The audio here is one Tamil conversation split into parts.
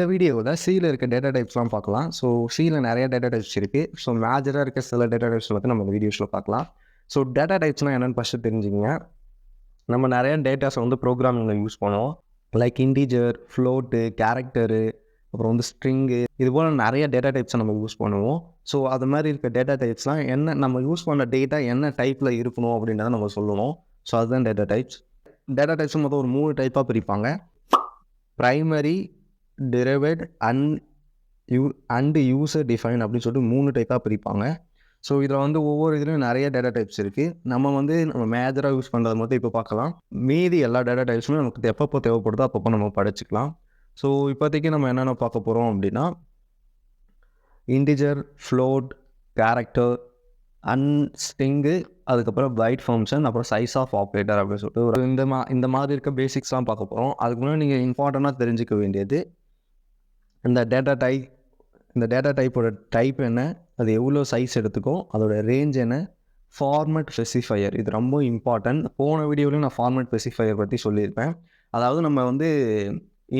இந்த வீடியோவில் சியில் இருக்க டேட்டா டைப்ஸ்லாம் பார்க்கலாம். ஸோ சியில் நிறைய டேட்டா டைப்ஸ் இருக்குது ஸோ மேஜராக இருக்க சில டேட்டா டைப்ஸ் வந்து நம்ம வீடியோஸில் பார்க்கலாம். ஸோ டேட்டா டைப்ஸ்னால் என்னென்னு ஃபஸ்ட்டு தெரிஞ்சுங்க நம்ம நிறைய டேட்டாஸை வந்து ப்ரோக்ராமிங்கில் யூஸ் பண்ணுவோம். லைக் இன்டீஜர் ஃப்ளோட்டு கேரக்டரு அப்புறம் வந்து ஸ்ட்ரிங்கு இது போல் நிறைய டேட்டா டைப்ஸை நம்ம யூஸ் பண்ணுவோம். ஸோ அது மாதிரி இருக்க டேட்டா டைப்ஸ்லாம் என்ன நம்ம யூஸ் பண்ண டேட்டா என்ன டைப்பில் இருக்கணும் அப்படின்றத நம்ம சொல்லணும் ஸோ அதுதான் டேட்டா டைப்ஸ் டேட்டா டைப்ஸ் மொத்தம் ஒரு மூணு டைப்பாக பிரிப்பாங்க. Primary derived and you and user define அப்படின்னு சொல்லிட்டு மூணு டைப்பாக பிரிப்பாங்க. ஸோ இதில் வந்து ஒவ்வொரு இதுலையும் நிறைய டேட்டா டைப்ஸ் இருக்குது நம்ம வந்து நம்ம மேஜராக யூஸ் பண்ணுறது மட்டும் இப்போ பார்க்கலாம். மீதி எல்லா டேட்டா டைப்ஸுமே நமக்கு எப்பப்போ தேவைப்படுதோ அப்பப்போ நம்ம படிச்சுக்கலாம். ஸோ இப்போதைக்கு நம்ம என்னென்ன பார்க்க போகிறோம் அப்படின்னா integer float character and string அதுக்கப்புறம் பைட் ஃபங்க்ஷன் அப்புறம் சைஸ் ஆஃப் ஆப்ரேட்டர் அப்படின்னு சொல்லிட்டு ஒரு இந்த மா இந்த மாதிரி இருக்க பேசிக்ஸ்லாம் பார்க்க போகிறோம் அதுக்கு முன்னாடி நீங்கள் இம்பார்ட்டண்ட்டாக தெரிஞ்சுக்க வேண்டியது இந்த டேட்டா டைப் இந்த டேட்டா டைப்போட டைப் என்ன? அது எவ்வளோ சைஸ் எடுத்துக்கும்? அதோட ரேஞ்ச் என்ன? ஃபார்மேட் ஸ்பெசிஃபையர் இது ரொம்ப இம்பார்ட்டன்ட் போன வீடியோவிலையும் நான் ஃபார்மேட் ஸ்பெசிஃபையர் பற்றி சொல்லியிருப்பேன். அதாவது நம்ம வந்து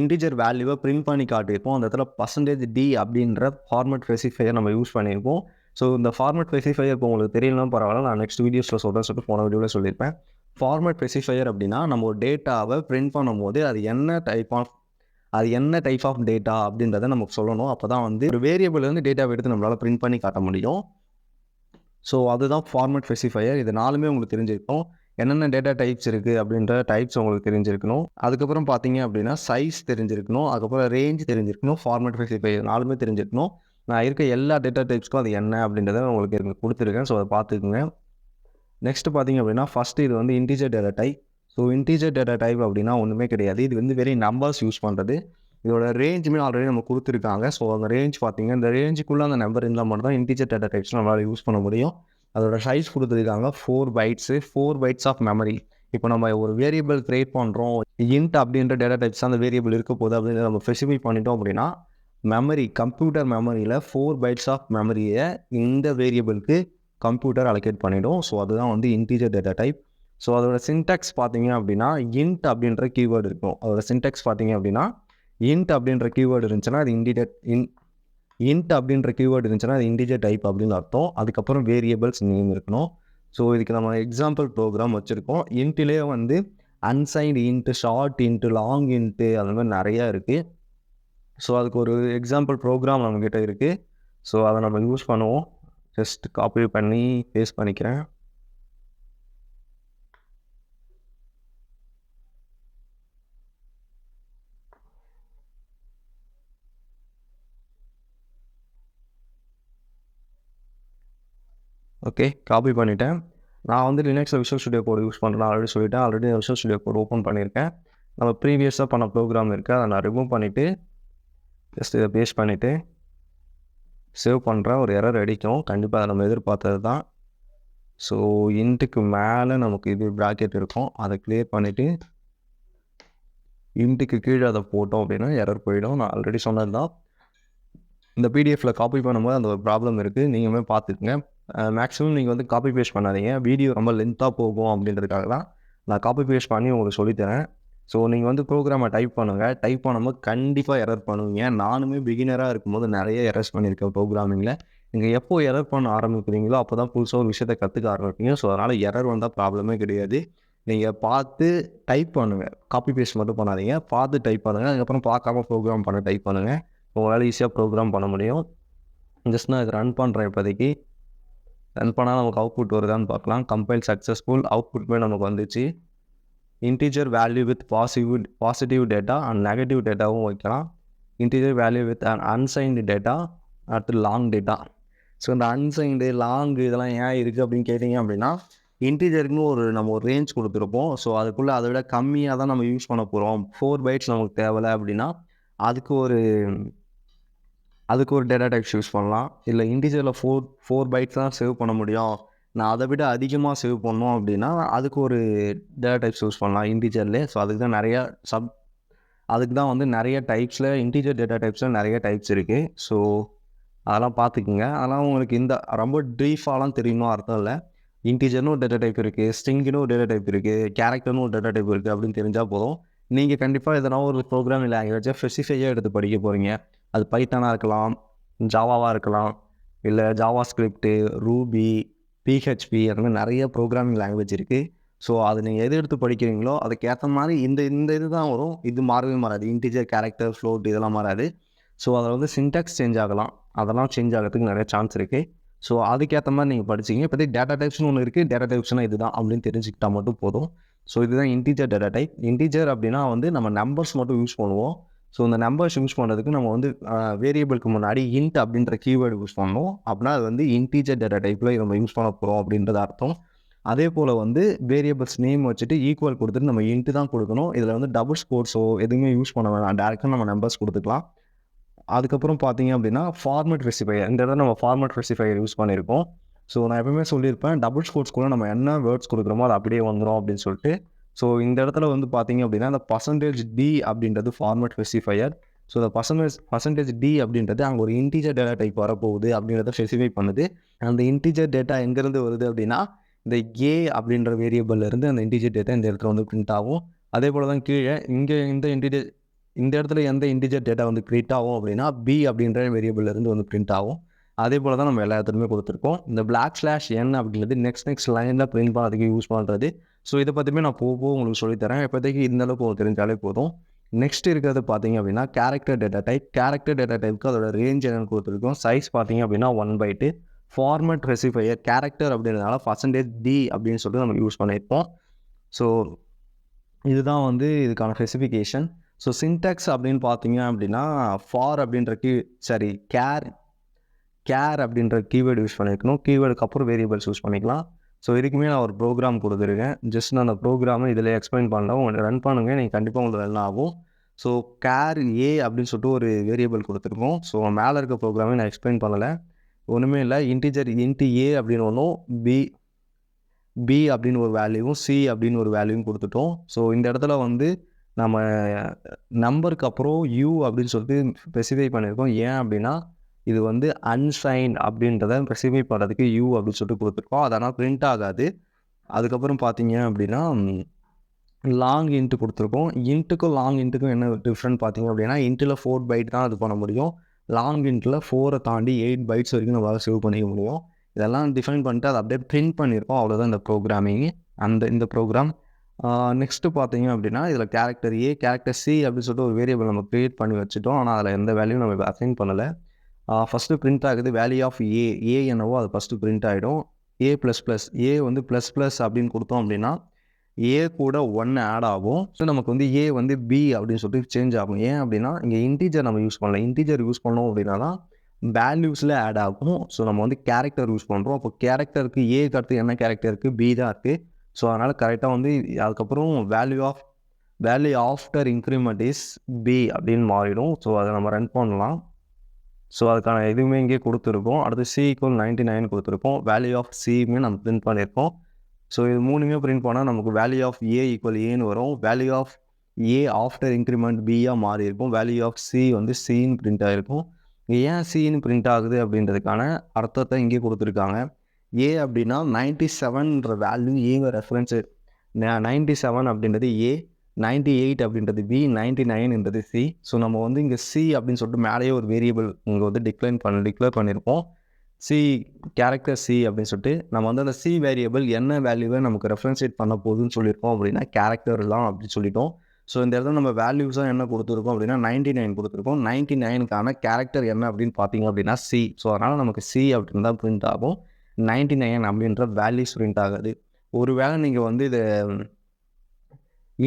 இன்டிஜர் வேல்யூவை பிரிண்ட் பண்ணி காட்டியிருப்போம். அந்த இடத்துல பர்சன்டேஜ் டி அப்படின்ற ஃபார்மேட் ஸ்பெசிஃபையர் நம்ம யூஸ் பண்ணியிருப்போம். ஸோ இந்த ஃபார்மேட் ஸ்பெசிஃபையர் இப்போ உங்களுக்கு தெரியலாம் பரவாயில்ல. நான் நெக்ஸ்ட் வீடியோஸில் சொல்கிறேன் சொல்லிட்டு போன வீடியோவில் சொல்லியிருப்பேன். ஃபார்மேட் ஸ்பெசிஃபையர் அப்படின்னா நம்ம ஒரு டேட்டாவை பிரிண்ட் பண்ணும்போது அது என்ன டைப் ஆஃப் அது என்ன டைப் ஆஃப் டேட்டா அப்படின்றத நமக்கு சொல்லணும். அப்போ தான் வந்து ஒரு வேரியபிள்லேருந்து டேட்டாவை எடுத்து நம்மளால் பிரிண்ட் பண்ணி காட்ட முடியும். ஸோ அதுதான் ஃபார்மேட் ஸ்பெசிஃபையர் இது நாலுமே உங்களுக்கு தெரிஞ்சிருக்கும். என்னென்ன டேட்டா டைப்ஸ் இருக்குது அப்படின்ற டைப்ஸ் உங்களுக்கு தெரிஞ்சிருக்கணும். அதுக்கப்புறம் பார்த்தீங்க அப்படின்னா சைஸ் தெரிஞ்சிருக்கணும். அதுக்கப்புறம் ரேஞ்ச் தெரிஞ்சிருக்கணும். ஃபார்மேட் ஸ்பெசிஃபையர் நாலுமே தெரிஞ்சிருக்கணும். நான் இருக்க எல்லா டேட்டா டைப்ஸ்க்கும் அது என்ன அப்படின்றத உங்களுக்கு கொடுத்துருக்கேன். ஸோ அதை பார்த்துக்குங்க. நெக்ஸ்ட்டு பார்த்தீங்க அப்படின்னா ஃபஸ்ட்டு இது வந்து integer data type so integer data type அப்படின்னா ஒன்றுமே கிடையாது. இது வந்து வெறும் நம்பர்ஸ் யூஸ் பண்ணுறது இதோட ரேஞ்சுமே ஆல்ரெடி நம்ம கொடுத்துருக்காங்க. ஸோ அந்த ரேஞ்ச் பார்த்தீங்க இந்த ரேஞ்சுக்குள்ளே அந்த நம்பர் இருந்தால் மட்டும் தான் இன்டீஜர் டேட்டா டைப்ஸ் நம்மளால் யூஸ் பண்ண முடியும். அதோட சைஸ் கொடுத்துருக்காங்க four bytes four bytes of memory இப்போ நம்ம ஒரு வேரியபிள் க்ரியேட் பண்ணுறோம் இன்ட் அப்படின்ற டேட்டா டைப்ஸ் அந்த வேரியபிள் இருக்க போகுது அப்படின்னு நம்ம ஸ்பெசிஃபை பண்ணிட்டோம் அப்படின்னா மெமரி கம்ப்யூட்டர் மெமரியில் ஃபோர் பைட்ஸ் ஆஃப் மெமரியை இந்த வேரியபிளுக்கு கம்ப்யூட்டர் அலோகேட் பண்ணிடும். ஸோ அதுதான் வந்து இன்டீஜர் டேட்டா டைப் ஸோ அதோட சின்டெக்ஸ் பார்த்தீங்க அப்படின்னா இன்ட் அப்படின்ற கீவேர்டு இருக்கும். அதோட சின்டெக்ஸ் பார்த்தீங்க அப்படின்னா இன்ட் அப்படின்ற கீவேர்டு இருந்துச்சுன்னா அது இன்டிஜர் இன் இன்ட் அப்படின்ற கீவேர்டு இருந்துச்சுன்னா அது இன்டிஜர் டைப் அப்படின்னு அர்த்தம். அதுக்கப்புறம் வேரியபிள்ஸ் நேம் இருக்கணும். ஸோ இதுக்கு நம்ம எக்ஸாம்பிள் ப்ரோக்ராம் வச்சுருக்கோம். இன்ட்டிலே வந்து unsigned int short int long int அந்த மாதிரி நிறையா இருக்குது ஸோ அதுக்கு ஒரு எக்ஸாம்பிள் ப்ரோக்ராம் நம்மக்கிட்ட இருக்குது ஸோ அதை நம்ம யூஸ் பண்ணுவோம். ஜஸ்ட் காப்பி பண்ணி பேஸ்ட் பண்ணிக்கிறேன். ஓகே காப்பி பண்ணிட்டேன். நான் வந்து லினக்ஸில் விஷுவல் ஸ்டுடியோ கோட் யூஸ் பண்ணுறேன் ஆல்ரெடி சொல்லிட்டேன். Already visual studio code open பண்ணியிருக்கேன். நம்ம ப்ரீவியஸாக பண்ண ப்ரோக்ராம் இருக்குது அதை நான் ரிமூவ் பண்ணிவிட்டு ஜஸ்ட் இதை பேஸ்ட் பண்ணிவிட்டு சேவ் பண்ணுறேன் ஒரு எரர் அடிக்கும். கண்டிப்பாக அதை நம்ம எதிர்பார்த்தது தான். ஸோ இன்ட்டுக்கு மேலே நமக்கு இது ப்ராக்கெட் இருக்கும். அதை கிளியர் பண்ணிவிட்டு இன்ட்டுக்கு கீழே அதை போட்டோம் அப்படின்னா எரர் போயிடும். நான் ஆல்ரெடி சொன்னது தான் இந்த பிடிஎஃப்பில் காப்பி பண்ணும்போது அந்த ஒரு ப்ராப்ளம் இருக்குது நீங்களுமே பார்த்துக்குங்க. மேக்ஸிமம் நீங்கள் வந்து காப்பி பேஸ்ட் பண்ணாதீங்க. வீடியோ ரொம்ப லென்த்தாக போகும் அப்படின்றதுக்காக தான் நான் காப்பி பேஸ்ட் பண்ணி உங்களுக்கு சொல்லித்தரேன். ஸோ நீங்கள் வந்து ப்ரோக்ராமை டைப் பண்ணுங்கள் டைப் பண்ணும்போது கண்டிப்பாக எரர் பண்ணுவீங்க. நானுமே பிகினராக இருக்கும்போது நிறைய எரர்ஸ் பண்ணியிருக்கேன் ப்ரோக்ராமிங்கில் நீங்கள் எப்போ எரர் பண்ண ஆரம்பிக்கிறீங்களோ அப்போ தான் புதுசாக ஒரு விஷயத்தை கற்றுக்க ஆரம்பிப்பீங்க. ஸோ அதனால் எரர் வந்தால் ப்ராப்ளமே கிடையாது. நீங்கள் பார்த்து டைப் பண்ணுங்கள் காப்பி பேஸ்ட் மட்டும் பண்ணாதீங்க. பார்த்து டைப் பண்ணுங்கள் அதுக்கப்புறம் பார்க்காம ப்ரோக்ராம் பண்ண டைப் பண்ணுங்கள் உங்களால் ஈஸியாக ப்ரோக்ராம் பண்ண முடியும். ஜஸ்ட் நான் இதை ரன் பண்ணுறேன் இப்போதைக்கு. ரன் பண்ணால் நமக்கு அவுட்புட் வருதான்னு பார்க்கலாம். கம்பைல் சக்ஸஸ்ஃபுல் அவுட்புட்மே நமக்கு வந்துச்சு. Integer value with positive positive data and negative டேட்டாவும் வைக்கலாம். Integer value with and unsigned data அடுத்து லாங் டேட்டா ஸோ இந்த அன்சைன்டு லாங் இதெல்லாம் ஏன் இருக்குது அப்படின்னு கேட்டிங்க அப்படின்னா இன்டீஜருக்குன்னு ஒரு நம்ம ஒரு ரேஞ்ச் கொடுத்துருப்போம். ஸோ அதுக்குள்ளே அதை விட கம்மியாக தான் நம்ம யூஸ் பண்ண போகிறோம் ஃபோர் பைட்ஸ் நமக்கு தேவை அப்படின்னா அதுக்கு ஒரு அதுக்கு ஒரு டேட்டா டைப்ஸ் யூஸ் பண்ணலாம். இல்லை இண்டிஜுவலில் ஃபோர் ஃபோர் பைட்ஸ் தான் சேவ் பண்ண முடியும். நான் அதை விட அதிகமாக சேவ் பண்ணோம் அப்படின்னா அதுக்கு ஒரு டேட்டா டைப்ஸ் யூஸ் பண்ணலாம் இண்டிஜர்லேயே ஸோ அதுக்கு தான் நிறையா சப் அதுக்கு தான் வந்து நிறைய டைப்ஸில் இன்டீஜர் டேட்டா டைப்ஸில் நிறைய டைப்ஸ் இருக்குது ஸோ அதெல்லாம் பார்த்துக்குங்க. அதெல்லாம் உங்களுக்கு இந்த ரொம்ப ட்ரீஃபாலாம் தெரியணும் அர்த்தம் இல்லை. இன்டீஜர்னு ஒரு டேட்டா டைப் இருக்குது ஸ்ட்ரிங்குன்னு ஒரு டேட்டா டைப் இருக்குது கேரக்டர்னு ஒரு டேட்டா டைப் இருக்குது அப்படின்னு தெரிஞ்சால் போதும். நீங்கள் கண்டிப்பாக எதனா ஒரு ப்ரோக்ராமிங் லாங்குவேஜை ஸ்பெசிஃபையாக எடுத்து படிக்க போகிறீங்க அது பைத்தானாக இருக்கலாம் ஜாவாவாக இருக்கலாம் இல்லை ஜாவா ஸ்கிரிப்டு ரூபி பிஹெச்பி அந்த மாதிரி நிறைய ப்ரோக்ராமிங் லாங்குவேஜ் இருக்குது ஸோ அது நீங்கள் எது எடுத்து படிக்கிறீங்களோ அதுக்கேற்ற மாதிரி இந்த இந்த இது தான் வரும். இது மாறவே மாறாது. இன்டீஜர் கேரக்டர் ஃப்ளோட் இதெல்லாம் மாறாது. ஸோ அதில் வந்து சின்டாக்ஸ் சேஞ்ச் ஆகலாம். அதெல்லாம் சேஞ்ச் ஆகிறதுக்கு நிறைய சான்ஸ் இருக்குது ஸோ அதுக்கேற்ற மாதிரி நீங்கள் படிச்சிங்க. இப்போதைக்கு டேட்டா டைப்ஸ்னு ஒன்று இருக்குது டேட்டா டைப்ஸ்னால் இதுதான் அப்படின்னு தெரிஞ்சுக்கிட்டால் மட்டும் போதும். ஸோ இதுதான் இன்டீஜர் டேட்டா டைப் இன்டீஜர் அப்படின்னா வந்து நம்ம நம்பர்ஸ் மட்டும் யூஸ் பண்ணுவோம். ஸோ இந்த நம்பர்ஸ் யூஸ் பண்ணுறதுக்கு நம்ம வந்து வேரியபிளுக்கு முன்னாடி இன்ட் அப்படின்ற கீவேர்டு யூஸ் பண்ணோம் அப்படின்னா அது வந்து இன்டீஜர் டேட்டா டைப்பில் நம்ம யூஸ் பண்ண போகிறோம் அப்படின்றது அர்த்தம். அதே போல் வந்து வேரியபிள்ஸ் நேம் வச்சுட்டு ஈக்குவல் கொடுத்துட்டு நம்ம இன்ட்டு தான் கொடுக்கணும். இதில் வந்து டபுள் ஸ்கோர்ஸோ எதுவுமே யூஸ் பண்ண வேணாம். டேரெக்டாக நம்ம நம்பர்ஸ் கொடுத்துக்கலாம். அதுக்கப்புறம் பார்த்தீங்க அப்படின்னா ஃபார்மேட் ரெசிஃபையர் இந்த இடத்துல நம்ம ஃபார்மேட் ரெசிஃபையர் யூஸ் பண்ணியிருக்கோம். ஸோ நான் எப்பவுமே சொல்லியிருப்பேன் டபுள் ஸ்கோர்ஸ் கூட நம்ம என்ன வேர்ட்ஸ் கொடுக்குறோமோ அது அப்படியே வந்துடும் அப்படின்னு சொல்லிட்டு ஸோ இந்த இடத்துல வந்து பார்த்தீங்க அப்படின்னா அந்த பர்சன்டேஜ் டி அப்படின்றது ஃபார்மேட் ஸ்பெசிஃபையர் ஸோ இந்த பர்சன்டேஜ் பர்சன்டேஜ் டி அப்படின்றது அங்கே ஒரு இன்டீஜர் டேட்டா டைப் வரப்போகுது அப்படின்றத ஸ்பெசிஃபை பண்ணுது. அந்த இன்டீஜர் டேட்டா எங்கேருந்து வருது அப்படின்னா இந்த ஏ அப்படின்ற வேரியபிள் இருந்து அந்த இன்டீஜர் டேட்டா இந்த இடத்துல வந்து பிரிண்ட் ஆகும். அதே போல் தான் கீழே இங்கே இந்த இன்டீஜர் இந்த இடத்துல எந்த இன்டிஜர் டேட்டா வந்து பிரிண்ட் ஆகும் அப்படின்னா பி அப்படின்ற வேரியபிள் இருந்து வந்து பிரிண்ட் ஆகும். அதே போல் தான் நம்ம எல்லா இடத்துலையுமே கொடுத்துருக்கோம். இந்த பிளாக் ஸ்லாஷ் என் அப்படின்றது நெக்ஸ்ட் நெக்ஸ்ட் லைனில் பிரிண்ட் பண்ணுறதுக்கு யூஸ் பண்ணுறது ஸோ இதை பற்றியுமே நான் போக போக உங்களுக்கு சொல்லித்தரேன் இப்போதைக்கு இந்த அளவுக்கு தெரிஞ்சாலே போதும். நெக்ஸ்ட் இருக்கிறது பார்த்தீங்க அப்படின்னா character data type character data டைப்புக்கு அதோட ரேஞ்ச் என்னென்னு கொடுத்துருக்கோம். சைஸ் பார்த்தீங்க அப்படின்னா one byte format specifier character அப்படின்றதுனால பர்சன்டேஜ் டி அப்படின்னு சொல்லிட்டு நம்ம யூஸ் பண்ணியிருப்போம் ஸோ இதுதான் வந்து இதுக்கான ஸ்பெசிஃபிகேஷன் ஸோ சின்டாக்ஸ் அப்படின்னு பார்த்தீங்க அப்படின்னா ஃபார் அப்படின்ற கீ சாரி கேர் கேர் அப்படின்ற கீவேர்டு யூஸ் பண்ணியிருக்கணும் கீவேர்டுக்கு அப்புறம் வேரியபிள்ஸ் யூஸ் பண்ணிக்கலாம். ஸோ இதுக்குமே நான் ஒரு ப்ரோக்ராம் கொடுத்துருக்கேன். ஜஸ்ட் நான் அந்த ப்ரோக்ராமை இதில் எக்ஸ்பிளைன் பண்ணல உங்களுக்கு ரன் பண்ணுங்க. நீங்கள் கண்டிப்பாக உங்களுக்கு ரன் ஆகும். ஸோ கேர் ஏ அப்படின்னு சொல்லிட்டு ஒரு வேரியபிள் கொடுத்துருக்கோம். ஸோ மேலே இருக்க ப்ரோக்ராமே நான் எக்ஸ்பிளைன் பண்ணலை. ஒன்றுமே இல்லை. இன்டிஜர் இன்டி ஏ அப்படின்னு ஒன்றும் பி பி அப்படின்னு ஒரு வேல்யூவும் சி அப்படின்னு ஒரு வேல்யூவும் கொடுத்துட்டோம். ஸோ இந்த இடத்துல வந்து நம்ம நம்பருக்கு அப்புறம் யூ அப்படின்னு சொல்லிட்டு ஸ்பெசிஃபை பண்ணியிருக்கோம் ஏன் அப்படின்னா இது வந்து அன்சைன் அப்படின்றத ஸ்பெசிஃபை பண்ணுறதுக்கு யூ அப்படின்னு சொல்லிட்டு கொடுத்துருக்கோம். அதனால் பிரிண்ட் ஆகாது. அதுக்கப்புறம் பார்த்தீங்க அப்படின்னா லாங் இன்ட்டு கொடுத்துருக்கோம். இன்ட்டுக்கும் லாங் இன்ட்டுக்கும் என்ன டிஃப்ரெண்ட் பார்த்தீங்க அப்படின்னா இன்ட்டில் ஃபோர் பைட் தான் இது பண்ண முடியும். லாங் இன்ட்டில் ஃபோரை தாண்டி எயிட் பைட்ஸ் வரைக்கும் நம்மளால் சேவ் பண்ணிக்க முடியும். இதெல்லாம் டிஃபைன் பண்ணிட்டு அதை அப்படியே பிரிண்ட் பண்ணியிருக்கோம் அவ்வளோதான் இந்த ப்ரோக்ராமிங் அந்த இந்த ப்ரோக்ராம் நெக்ஸ்ட்டு பார்த்தீங்க அப்படின்னா இதில் கேரக்டர் ஏ கேரக்டர் சி அப்படின்னு சொல்லிட்டு ஒரு வேரியபிள் நம்ம க்ரியேட் பண்ணி வச்சுட்டோம். ஆனால் அதில் எந்த வேல்யூ நம்ம அசைன் பண்ணலை. ஃபஸ்ட்டு பிரிண்ட் ஆகுது. வேல்யூ ஆஃப் ஏ ஏ என்னவோ அது ஃபஸ்ட்டு பிரிண்ட் ஆகிடும் ஏ ப்ளஸ் ப்ளஸ் ஏ வந்து ப்ளஸ் ப்ளஸ் அப்படின்னு கொடுத்தோம் அப்படின்னா ஏ கூட ஒன்று ஆட் ஆகும். ஸோ நமக்கு வந்து ஏ வந்து பி அப்படின்னு சொல்லிட்டு சேஞ்ச் ஆகும். ஏன் அப்படின்னா இங்கே இன்டீஜர் நம்ம யூஸ் பண்ணலாம் இன்டீஜர் யூஸ் பண்ணோம் அப்படின்னா தான் வேல்யூஸில் ஆட் ஆகும். ஸோ நம்ம வந்து கேரக்டர் யூஸ் பண்ணுறோம் அப்போ கேரக்டருக்கு ஏக்கு அடுத்து என்ன கேரக்டர் இருக்குது பி தான் இருக்குது ஸோ அதனால் கரெக்டாக வந்து அதுக்கப்புறம் value of value after increment is B அப்படின்னு மாறிடும். ஸோ அதை நம்ம ரன் பண்ணலாம். ஸோ அதுக்கான எதுவுமே இங்கே கொடுத்துருக்கோம். அடுத்து சி ஈக்குவல் நைன்ட்டி நைன் கொடுத்துருக்கோம் வேல்யூ ஆஃப் சியுமே நம்ம பிரிண்ட் பண்ணியிருக்கோம். ஸோ இது மூணுமே பிரிண்ட் பண்ணால் நமக்கு வேல்யூ ஆஃப் ஏ ஈக்குவல் ஏன்னு வரும். Value of A after increment பியாக மாறி இருக்கும். வேல்யூ ஆஃப் சி வந்து சின்னு பிரிண்ட் ஆகிருக்கும் ஏன் சின்னு பிரிண்ட் ஆகுது அப்படின்றதுக்கான அர்த்தத்தை இங்கே கொடுத்துருக்காங்க. ஏ அப்படின்னா நைன்ட்டி செவன்ற வேல்யூ ஏங்க ரெஃபரன்ஸு நைன்ட்டி செவன் அப்படின்றது ஏ நைன்ட்டி எயிட் அப்படின்றது பி நைன்டி நைன்ன்றது சி ஸோ நம்ம வந்து இங்கே சி அப்படின்னு சொல்லிட்டு மேலேயே ஒரு வேரியபிள் இங்கே வந்து டிக்ளைன் பண்ண டிக்ளேர் பண்ணியிருப்போம் சி கேரக்டர் சி அப்படின்னு சொல்லிட்டு நம்ம வந்து அந்த சி வேரியபிள் என்ன வேல்யூவை நமக்கு ரெஃபரன்ஷியேட் பண்ண போகுதுன்னு சொல்லியிருக்கோம் அப்படின்னா கேரக்டர் தான் அப்படின்னு சொல்லிட்டோம். ஸோ இந்த இடத்துல நம்ம வேல்யூஸாக என்ன கொடுத்துருக்கோம் அப்படின்னா நைன்டி நைன் கொடுத்துருக்கோம். நைன்டி நைனுக்கான கேரக்டர் என்ன அப்படின்னு பார்த்தீங்க அப்படின்னா சி ஸோ அதனால் நமக்கு சி அப்படின்னு தான் பிரிண்ட் ஆகும். நைன்டி நைன் அப்படின்ற வேல்யூஸ் பிரிண்ட் ஆகுது. ஒருவேளை நீங்கள் வந்து இதை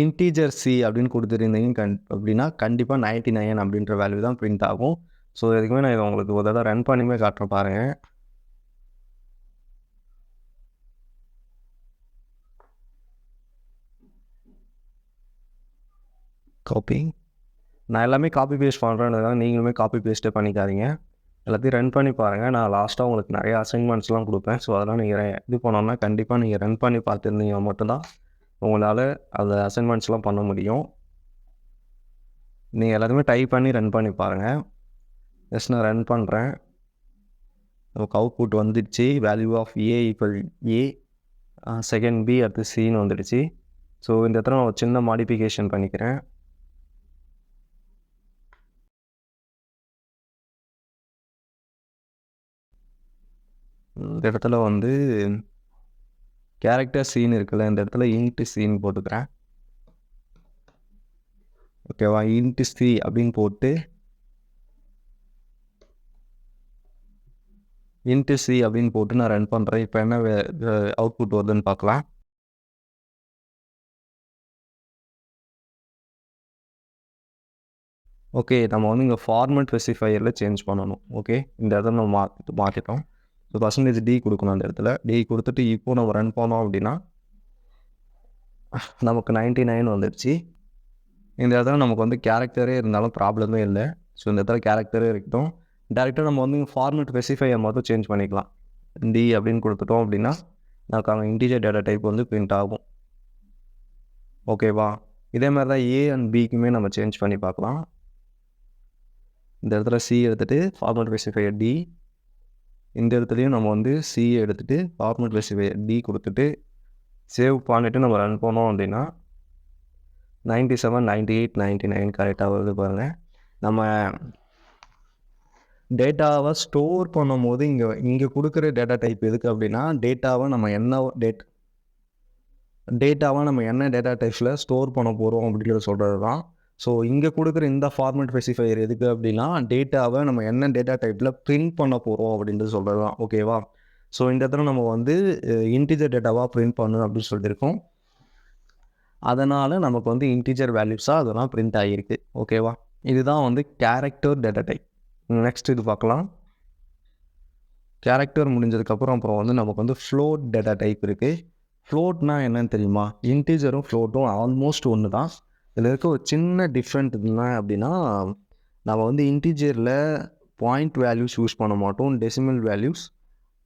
இன்டீஜர் சி அப்படின்னு கொடுத்துருந்தீங்க கண் அப்படின்னா கண்டிப்பாக நைன்ட்டி நைன் அப்படின்ற வேல்யூ தான் பிரிண்ட் ஆகும். ஸோ இதுக்குமே நான் இதை உங்களுக்கு ஒரு தடவை ரன் பண்ணியுமே காட்டுறேன் பாருங்கள் காப்பி நான் எல்லாமே காப்பி பேஸ்ட் பண்ணுறேன்னு நீங்களுமே காப்பி பேஸ்ட்டே பண்ணிக்காதீங்க. எல்லாத்தையும் ரன் பண்ணி பாருங்கள் நான் லாஸ்ட்டாக உங்களுக்கு நிறைய அசைன்மெண்ட்ஸ்லாம் கொடுப்பேன். ஸோ அதெல்லாம் நீங்கள் இது பண்ணோன்னா கண்டிப்பாக நீங்கள் ரன் பண்ணி பார்த்துருந்தீங்க மட்டும்தான். உங்களால் அந்த அசைன்மெண்ட்ஸ்லாம் பண்ண முடியும். நீங்கள் எல்லாத்தையுமே டைப் பண்ணி ரன் பண்ணி பாருங்கள் எஸ் நான் ரன் பண்ணுறேன் நமக்கு அவுட்புட் வந்துடுச்சு. Value of A equal A second B அடுத்து சின்னு வந்துடுச்சு. ஸோ இந்த இடத்துல நான் ஒரு சின்ன மாடிஃபிகேஷன் பண்ணிக்கிறேன். இந்த இடத்துல வந்து கேரக்டர் சீன் இருக்குல்ல இந்த இடத்துல இன்ட்டு சீன் போட்டுக்கிறேன். ஓகேவா இன்ட்டு சி அப்படின்னு போட்டு இன்ட்டு சி அப்படின்னு போட்டு நான் ரன் பண்ணுறேன் இப்போ என்ன அவுட்புட் வருதுன்னு பார்க்கலாம். ஓகே நம்ம வந்து இங்கே ஃபார்மெட் ஸ்பெசிஃபையரில் சேஞ்ச் பண்ணணும். ஓகே இந்த இடத்துல நம்ம மா மாற்றிட்டோம் ஸோ பர்சன்டேஜ் டி கொடுக்கணும் அந்த இடத்துல. டி கொடுத்துட்டு இப்போ நம்ம ரன் போனோம் அப்படின்னா நமக்கு நைன்ட்டி நைன் வந்துடுச்சு இந்த இடத்துல நமக்கு வந்து கேரக்டரே இருந்தாலும் ப்ராப்ளமே இல்லை. ஸோ இந்த இடத்துல கேரக்டரே இருக்கட்டும். டேரெக்டாக நம்ம வந்து ஃபார்மேட் ஸ்பெசிஃபையை மட்டும் சேஞ்ச் பண்ணிக்கலாம். டி அப்படின்னு கொடுத்துட்டோம் அப்படின்னா நமக்கு அவங்க இன்டீஜர் டேட்டா டைப் வந்து பிரிண்ட் ஆகும். ஓகேவா இதே மாதிரி தான் ஏ அண்ட் பிக்குமே நம்ம சேஞ்ச் பண்ணி பார்க்கலாம். இந்த இடத்துல சி எடுத்துகிட்டு ஃபார்மேட் ஸ்பெசிஃபையர் டி இந்த இடத்துலையும் நம்ம வந்து சி எடுத்துகிட்டு ஃபார்மட் ஸ்பெசிஃபையர் டி கொடுத்துட்டு சேவ் பண்ணிவிட்டு நம்ம ரன் பண்ணோம் அப்படின்னா ninety seven ninety eight ninety nine கரெக்டாக வருது பாருங்கள் நம்ம டேட்டாவை ஸ்டோர் பண்ணும்போது இங்கே இங்கே கொடுக்குற டேட்டா டைப் எதுக்கு அப்படின்னா டேட்டாவை நம்ம என்ன டேட் டேட்டாவை நம்ம என்ன டேட்டா டைப்ஸில் ஸ்டோர் பண்ண போகிறோம் அப்படிங்கிறத சொல்கிறது தான் ஸோ இங்கே கொடுக்குற இந்த ஃபார்மேட் ஸ்பெசிஃபையர் எதுக்கு அப்படின்னா டேட்டாவை நம்ம என்ன டேட்டா டைப்பில் பிரிண்ட் பண்ண போகிறோம் அப்படின்றது சொல்கிறது தான் ஓகேவா ஸோ இந்த இடத்துல நம்ம வந்து இன்டீஜர் டேட்டாவாக பிரிண்ட் பண்ணணும் அப்படின்னு சொல்லியிருக்கோம். அதனால் நமக்கு வந்து இன்டீஜர் வேல்யூஸாக அதெல்லாம் பிரிண்ட் ஆகிருக்கு ஓகேவா இதுதான் வந்து கேரக்டர் டேட்டா டைப் நெக்ஸ்ட் இது பார்க்கலாம். கேரக்டர் முடிஞ்சதுக்கப்புறம் அப்புறம் வந்து நமக்கு வந்து ஃப்ளோட் டேட்டா டைப் இருக்குது ஃப்ளோட்னா என்னன்னு தெரியுமா? இன்டீஜரும் ஃப்ளோட்டும் ஆல்மோஸ்ட் ஒன்று தான் இதில் இருக்க ஒரு சின்ன டிஃப்ரெண்ட் என்ன அப்படின்னா நம்ம வந்து இன்டீஜரில் பாயிண்ட் வேல்யூஸ் யூஸ் பண்ண மாட்டோம். டெசிமல் வேல்யூஸ்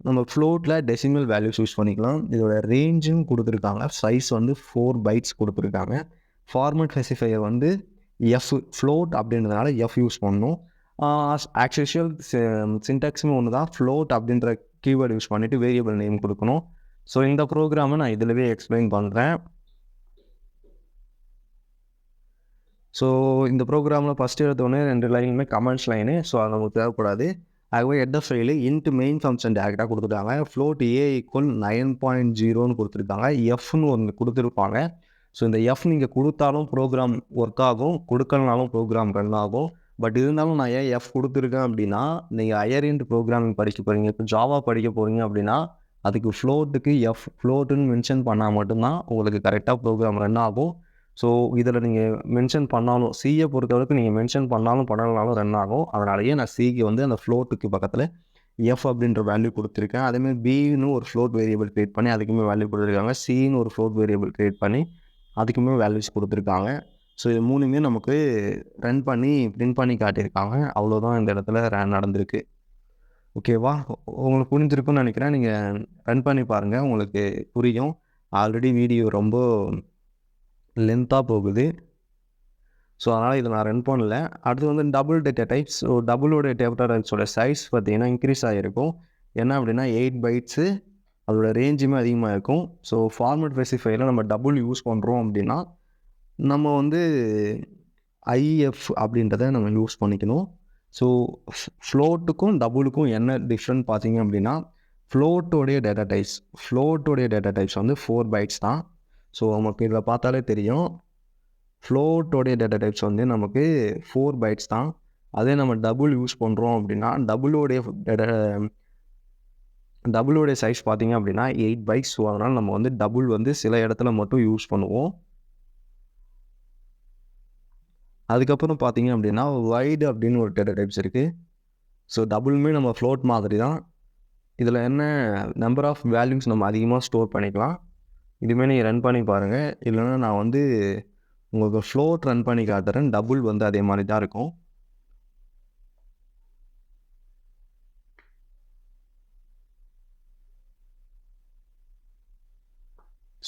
நம்ம ஃப்ளோட்டில் டெசிமல் வேல்யூஸ் யூஸ் பண்ணிக்கலாம். இதோட ரேஞ்சும் கொடுத்துருக்காங்க. சைஸ் வந்து ஃபோர் பைட்ஸ் கொடுத்துருக்காங்க. ஃபார்மட் ஸ்பெசிஃபையர் வந்து எஃப் ஃப்ளோட் அப்படின்றதுனால எஃப் யூஸ் பண்ணணும். ஆக்சுவல் சின்டாக்ஸுமே ஒன்று தான் ஃப்ளோட் அப்படின்ற கீவேர்டு யூஸ் பண்ணிவிட்டு வேரியபிள் நேம் கொடுக்கணும். ஸோ இந்த ப்ரோக்ராமை நான் இதிலவே எக்ஸ்பிளைன் பண்ணுறேன் ஸோ இந்த ப்ரோக்ராமில் ஃபஸ்ட்டு எடுத்தோடனே ரெண்டு லைனுமே கமெண்ட்ஸ் லைனு ஸோ அது நமக்கு தேவைப்படாது. ஆகவே header file int main function டேரெக்டாக கொடுத்துருக்காங்க float A equal nine point ஜீரோன்னு கொடுத்துருக்காங்க. எஃப்னு ஒன்று கொடுத்துருப்பாங்க. ஸோ இந்த எஃப் நீங்கள் கொடுத்தாலும் ப்ரோக்ராம் ஒர்க் ஆகும். கொடுக்கலனாலும் ப்ரோக்ராம் ரன் ஆகும். பட் இருந்தாலும் நான் ஏன் எஃப் கொடுத்துருக்கேன் அப்படின்னா நீங்கள் ஹையர் இன்ட் ப்ரோக்ராமிங் படிக்க போகிறீங்க இப்போ ஜாவா படிக்க போகிறீங்க அப்படின்னா அதுக்கு ஃப்ளோட்டுக்கு எஃப் ஃப்ளோட்டுன்னு மென்ஷன் பண்ணால் மட்டும்தான் உங்களுக்கு கரெக்டாக ப்ரோக்ராம் ரன் ஆகும். ஸோ இதில் நீங்கள் மென்ஷன் பண்ணாலும் சியை பொறுத்தவரைக்கும் நீங்கள் மென்ஷன் பண்ணாலும் பண்ணலனாலும் ரன் ஆகும். அதனாலேயே நான் சிக்கு வந்து அந்த ஃப்ளோட்டுக்கு பக்கத்தில் எஃப் அப்படின்ற வேல்யூ கொடுத்துருக்கேன். அதேமாதிரி பின்னு ஒரு ஃப்ளோட் வேரியபிள் க்ரியேட் பண்ணி அதுக்குமே வேல்யூ கொடுத்துருக்காங்க. சின்னு ஒரு ஃப்ளோட் வேரியபிள் க்ரியேட் பண்ணி அதுக்குமே வேல்யூஸ் கொடுத்துருக்காங்க. ஸோ இது மூணுமே நமக்கு ரன் பண்ணி பிரிண்ட் பண்ணி காட்டியிருக்காங்க. அவ்வளோதான் இந்த இடத்துல ரன் நடந்திருக்கு. ஓகேவா உங்களுக்கு புரிஞ்சிருக்குன்னு நினைக்கிறேன். நீங்கள் ரன் பண்ணி பாருங்கள் உங்களுக்கு புரியும். ஆல்ரெடி வீடியோ ரொம்ப லென்த்தாக போகுது. ஸோ அதனால் இதை நான் ரன் பண்ணல. அடுத்து வந்து டபுள் டேட்டா டைப்ஸ் ஸோ டபுளோட டேட்டா டைப்ஸோட சைஸ் பார்த்தீங்கன்னா இன்க்ரீஸ் ஆகிருக்கும் என்ன அப்படின்னா எயிட் பைட்ஸு அதோட ரேஞ்சுமே அதிகமாக இருக்கும். ஸோ ஃபார்மேட் ஸ்பெசிஃபைல நம்ம டபுள் யூஸ் பண்ணுறோம் அப்படின்னா நம்ம வந்து ஐஎஃப் அப்படின்றத நம்ம யூஸ் பண்ணிக்கணும். ஸோ ஃப்ளோட்டுக்கும் டபுளுக்கும் என்ன டிஃப்ரெண்ட் பார்த்தீங்க அப்படின்னா ஃப்ளோட்டோடைய டேட்டா டைப்ஸ் ஃப்ளோட்டோடைய டேட்டா டைப்ஸ் வந்து ஃபோர் பைட்ஸ் தான். ஸோ நமக்கு இதில் பார்த்தாலே தெரியும். ஃப்ளோட்டோடைய டேட்டா டைப்ஸ் வந்து நமக்கு ஃபோர் பைட்ஸ் தான். அதே நம்ம டபுள் யூஸ் பண்ணுறோம் அப்படின்னா டபுளோடைய டேட்டா டபுளோடைய சைஸ் பார்த்திங்க அப்படின்னா எயிட் பைட்ஸ் ஸோ அதனால் நம்ம வந்து டபுள் வந்து சில இடத்துல மட்டும் யூஸ் பண்ணுவோம். அதுக்கப்புறம் பார்த்தீங்க அப்படின்னா வைடு அப்படின்னு ஒரு டேட்டா டைப்ஸ் இருக்குது ஸோ டபுளுமே நம்ம ஃப்ளோட் மாதிரி தான். இதில் என்ன நம்பர் ஆஃப் வேல்யூஸ் நம்ம அதிகமாக ஸ்டோர் பண்ணிக்கலாம். இதுமாரி நீங்கள் ரன் பண்ணி பாருங்கள் இல்லைன்னா நான் வந்து உங்களுக்கு ஃப்ளோட் ரன் பண்ணி காட்டுறேன். டபுள் வந்து அதே மாதிரி தான் இருக்கும்.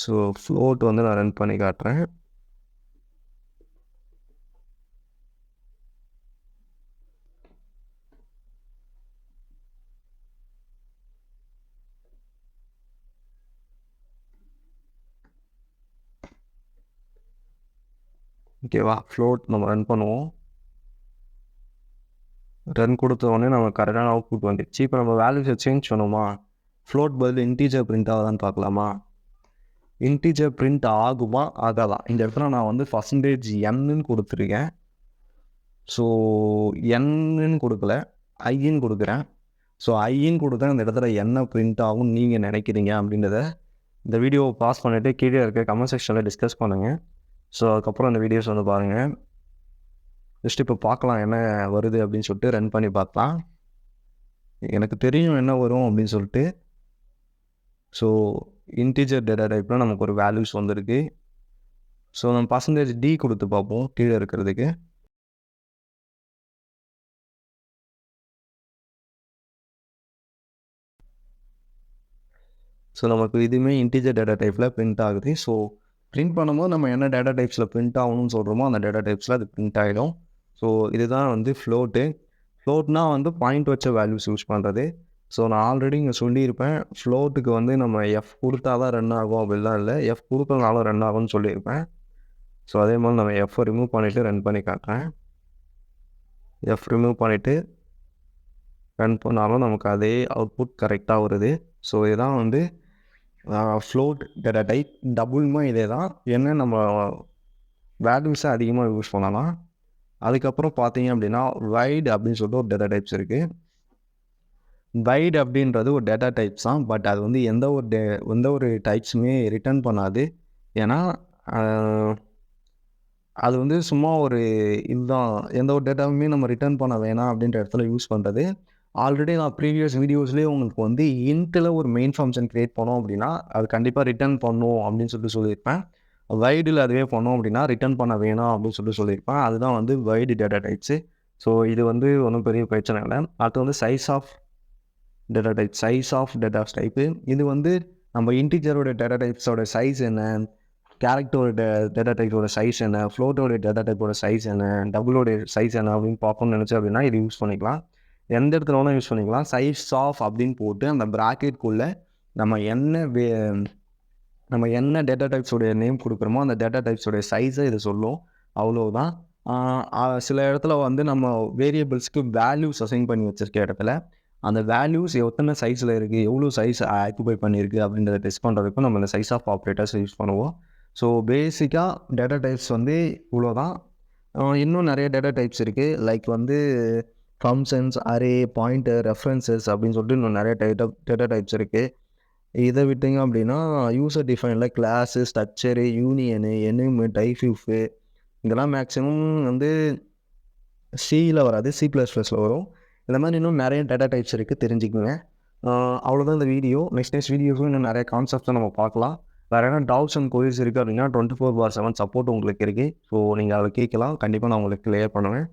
ஸோ ஃப்ளோட் வந்து நான் ரன் பண்ணி காட்டுறேன். ஓகேவா ஃப்ளோட் நம்ம ரன் பண்ணுவோம். ரன் கொடுத்த உடனே நம்ம கரெக்டான அவுட்புட் வந்துடுச்சு இப்போ நம்ம வேல்யூஸை சேஞ்ச் பண்ணுவோமா ஃப்ளோட் பதில் இன்டீஜர் பிரிண்ட் ஆகுதான்னு பார்க்கலாமா? இன்டீஜர் பிரிண்ட் ஆகுமா? ஆகாதா. இந்த இடத்துல நான் வந்து பர்சன்டேஜ் என்னன்னு கொடுத்துருக்கேன். ஸோ என்னன்னு கொடுக்கல. ஐன்னு கொடுக்குறேன். ஸோ ஐன்னு கொடுத்தா இந்த இடத்துல என்ன பிரிண்ட் ஆகும் நீங்கள் நினைக்கிறீங்க அப்படின்றத இந்த வீடியோவை பாஸ் பண்ணிவிட்டு கீழே இருக்க கமெண்ட் செக்ஷனில் டிஸ்கஸ் பண்ணுங்கள் ஸோ அதுக்கப்புறம் அந்த வீடியோஸ் வந்து பாருங்கள் ஜஸ்ட் இப்போ பார்க்கலாம் என்ன வருது அப்படின்னு சொல்லிட்டு ரன் பண்ணி பார்க்கலாம். எனக்கு தெரியும் என்ன வரும் அப்படின்னு சொல்லிட்டு. ஸோ இன்டீஜர் டேட்டா டைப்பில் நமக்கு ஒரு வேல்யூஸ் வந்திருக்கு. ஸோ நம்ம பர்சன்டேஜ் டி கொடுத்து பார்ப்போம் கீழே இருக்கிறதுக்கு. ஸோ நமக்கு இதுவுமே இன்டீஜர் டேட்டா டைப்பில் பிரிண்ட் ஆகுது. ஸோ பிரிண்ட் பண்ணும்போது நம்ம என்ன டேட்டா டைப்ஸில் பிரிண்ட் ஆகணும்னு சொல்கிறோமோ அந்த டேட்டா டைப்ஸில் அது பிரிண்ட் ஆகிடும் ஸோ இதுதான் வந்து ஃப்ளோட்டு ஃப்ளோட்னா வந்து பாயிண்ட் வச்ச வேல்யூஸ் யூஸ் பண்ணுறது ஸோ நான் ஆல்ரெடி இங்கே சொல்லியிருப்பேன். ஃப்ளோட்டுக்கு வந்து நம்ம எஃப் கொடுத்தா தான் ரன் ஆகும் அப்படிலாம் இல்லை. எஃப் கொடுக்கறனாலும் ரன் ஆகும்னு சொல்லியிருப்பேன். ஸோ அதே மாதிரி நம்ம எஃப்பை ரிமூவ் பண்ணிவிட்டு ரன் பண்ணி காட்டுறேன். எஃப் ரிமூவ் பண்ணிவிட்டு ரன் பண்ணாலும் நமக்கு அதே அவுட்புட் கரெக்டாக வருது. ஸோ இதுதான் வந்து ஃப்ளோட் டேட்டா டைப் டபுள்மே இதே தான் என்ன நம்ம வேல்யூஸை அதிகமாக யூஸ் பண்ணலாம். அதுக்கப்புறம் பார்த்தீங்க அப்படின்னா வைட் அப்படின்னு சொல்லிட்டு ஒரு டேட்டா டைப்ஸ் இருக்குது வைட் அப்படின்றது ஒரு டேட்டா டைப்ஸ் தான். பட் அது வந்து எந்த ஒரு டே எந்த ஒரு டைப்ஸுமே ரிட்டர்ன் பண்ணாது. ஏன்னா அது வந்து சும்மா ஒரு இதுதான். எந்த ஒரு டேட்டாவுமே நம்ம ரிட்டர்ன் பண்ண வேணாம் அப்படின்ற இடத்துல யூஸ் பண்ணுறது ஆல்ரெடி நான் ப்ரீவியஸ் வீடியோஸ்லேயே உங்களுக்கு வந்து இன்ட்டில் ஒரு மெயின் ஃபங்க்ஷன் க்ரியேட் பண்ணோம் அப்படின்னா அது கண்டிப்பாக ரிட்டர்ன் பண்ணும் அப்படின்னு சொல்லிட்டு சொல்லியிருப்பேன். வைடில் அதுவே பண்ணோம் அப்படின்னா ரிட்டர்ன் பண்ண வேணாம் அப்படின்னு சொல்லிட்டு சொல்லியிருப்பேன். அதுதான் வந்து வைடு டேட்டா டைப்ஸு ஸோ இது வந்து ஒன்றும் பெரிய பிரச்சனை இல்லை. அடுத்து வந்து size of data type size of data type இது வந்து நம்ம இன்டீஜரோட டேட்டா டைப்ஸோட சைஸ் என்ன? கேரக்டரோட டேட்டா டைப்போட சைஸ் என்ன? ஃப்ளோட்டோட டேட்டா டைப்போட சைஸ் என்ன? டபுளோட சைஸ் என்ன அப்படின்னு பார்க்கணும்னு நினச்சேன் அப்படின்னா இது யூஸ் பண்ணிக்கலாம். எந்த இடத்துல வேணால் யூஸ் பண்ணிக்கலாம். சைஸ் ஆஃப் அப்படின்னு போட்டு அந்த ப்ராக்கெட்குள்ளே நம்ம என்ன வே நம்ம என்ன டேட்டா டைப்ஸோடைய நேம் கொடுக்குறோமோ அந்த டேட்டா டைப்ஸோடைய சைஸை இது சொல்லும். அவ்வளோதான் சில இடத்துல வந்து நம்ம வேரியபிள்ஸ்க்கு வேல்யூஸ் அசைன் பண்ணி வச்சுருக்க இடத்துல அந்த வேல்யூஸ் எத்தனை சைஸில் இருக்குது எவ்வளோ சைஸ் ஆக்குபை பண்ணியிருக்கு அப்படின்றத டெஸ்ட் பண்ணுறதுக்கும் நம்ம இந்த சைஸ் ஆஃப் ஆப்ரேட்டர்ஸ் யூஸ் பண்ணுவோம். ஸோ பேசிக்காக டேட்டா டைப்ஸ் வந்து இவ்வளோ தான் இன்னும் நிறைய டேட்டா டைப்ஸ் இருக்குது லைக் வந்து ஃபங்க்ஷன்ஸ் அரே பாயிண்டர் ரெஃபரன்சஸ் அப்படின்னு சொல்லிட்டு இன்னும் நிறைய டேட்டா டேட்டா டைப்ஸ் இருக்குது இதை விட்டிங்க அப்படின்னா user டிஃபைனில் class structure union enum typedef இதெல்லாம் மேக்ஸிமம் வந்து சியில் வராது சி ப்ளஸ் ப்ளஸில் வரும். இந்த மாதிரி இன்னும் நிறைய டேட்டா டைப்ஸ் இருக்குது தெரிஞ்சுக்கோங்க. அவ்வளோதான் இந்த வீடியோ நெக்ஸ்ட் நெக்ஸ்ட் வீடியோஸும் இன்னும் நிறைய கான்செப்ட்ஸை நம்ம பார்க்கலாம். வேறு என்ன டவுட்ஸ் அண்ட் கோயில்ஸ் இருக்குது அப்படின்னா twenty four by seven support உங்களுக்கு இருக்குது ஸோ நீங்கள் அதை கேட்கலாம். கண்டிப்பாக நான் உங்களுக்கு கிளியர் பண்ணுவேன்.